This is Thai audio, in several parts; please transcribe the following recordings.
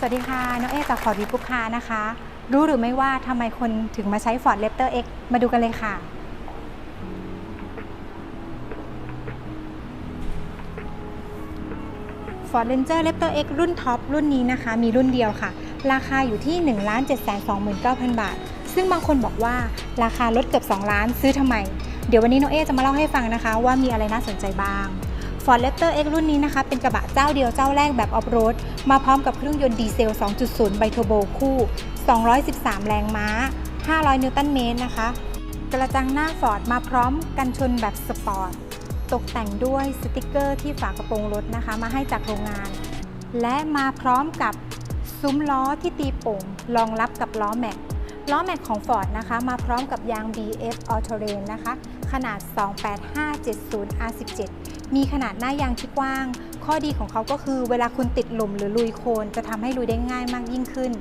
สวัสดีค่ะ น้องเอจากฟอร์ดวีปุ๊กคานะคะ รู้หรือไม่ว่าทำไมคนถึงมาใช้ Ford Raptor X มาดูกันเลยค่ะ Ford Ranger Raptor X รุ่นท็อปรุ่นนี้นะคะ มีรุ่นเดียวค่ะ ราคาอยู่ที่ 1 7 2 9 0 0 0 บาท ซึ่งบางคนบอกว่าราคาลดเกือบ 2 ล้านซื้อทำไม เดี๋ยววันนี้น้องเอจะมาเล่าให้ฟังนะคะ ว่ามีอะไรน่าสนใจบ้าง Ford Raptor X รุ่นนี้นะคะ เป็นกระบะเจ้าเดียวเจ้าแรกแบบออฟโรด มาพร้อมกับเครื่องยนต์ดีเซล 2.0 ไบโทโบคู่ 213 แรงม้า 500 นิวตันเมตรนะคะ กระจังหน้า Ford มาพร้อมกันชนแบบสปอร์ต ตกแต่งด้วยสติกเกอร์ที่ฝากระโปรงรถนะคะ มาให้จากโรงงาน และมาพร้อมกับซุ้มล้อที่ตีโป่งรองรับกับล้อแม็กล้อแม็กของ Ford นะคะ มาพร้อมกับยาง BF All Terrain นะคะ ขนาด 28570 R17 มีขนาดหน้ายางที่กว้าง ข้อดีของเขาก็คือเวลาคุณติดหลุมหรือลุยโคลนจะทำให้ลุยได้ง่ายมากยิ่งขึ้น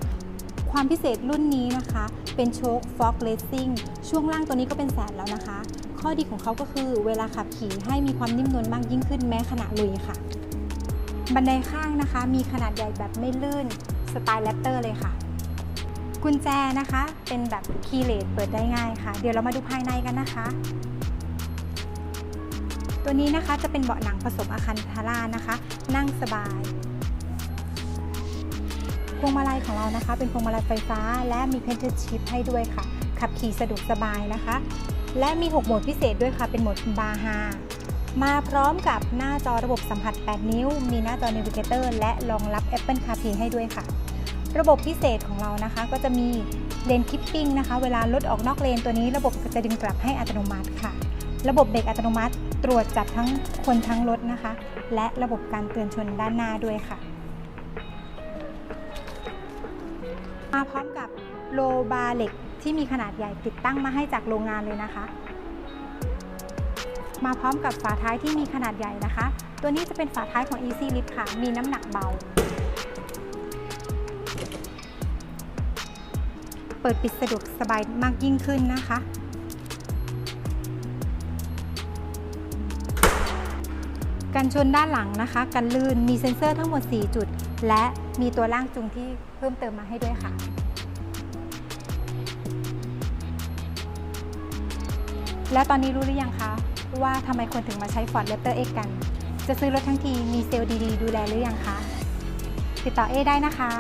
ความพิเศษรุ่นนี้นะคะ เป็นโชค Fog Racing ช่วงล่างตัวนี้ก็เป็นแสนแล้วนะคะ ข้อดีของเขาก็คือเวลาขับขี่ให้มีความนิ่มนวลมากยิ่งขึ้นแม้ขณะลุยค่ะ บันไดข้างนะคะ มีขนาดใหญ่แบบไม่ลื่นสไตล์แรปเตอร์เลยค่ะ กุญแจนะคะ เป็นแบบคีย์เลสเปิดได้ง่ายค่ะ เดี๋ยวเรามาดูภายในกันนะคะ ตัวนี้นะคะจะเป็นเบาะหนังผสมอาคันทาร่านะคะ นั่งสบาย พวงมาลัยของเรานะคะ เป็นพวงมาลัยไฟฟ้า และมีเพนเทอร์ชิพให้ด้วยค่ะ ขับขี่สะดวกสบายนะคะ และมี 6 โหมดพิเศษด้วยค่ะ เป็นโหมดบาฮามาพร้อมกับหน้าจอระบบสัมผัส 8 นิ้ว มีหน้าจอ Navigator และรองรับ Apple CarPlay ให้ด้วยค่ะ ระบบพิเศษของเรานะคะ ก็จะมีเลนคิปปิ้งนะคะ เวลารถออกนอกเลนตัวนี้ ระบบจะดึงกลับให้อัตโนมัติค่ะ ระบบเบรกอัตโนมัติ ตรวจจับทั้งคนทั้งรถนะคะ และระบบการเตือนชนด้านหน้าด้วยค่ะ มาพร้อมกับโลบาร์เหล็กที่มีขนาดใหญ่ติดตั้งมาให้จากโรงงานเลยนะคะ มาพร้อมกับฝาท้ายที่มีขนาดใหญ่นะคะ ตัวนี้จะเป็นฝาท้ายของ Easy Lift ค่ะ มีน้ำหนักเบา เปิดปิดสะดวกสบายมากยิ่งขึ้นนะคะ กันชนด้านหลังนะคะ กันลื่นมีเซ็นเซอร์ทั้งหมด 4 จุด และมีตัวล่างจูงที่เพิ่มเติมมาให้ด้วยค่ะ และตอนนี้รู้หรือยังคะว่าทำไมคนถึงมาใช้ Ford Raptor X กัน จะซื้อรถทั้งทีมีเซลล์ดีๆ ดูแลหรือยังคะ ติดต่อเอได้นะคะ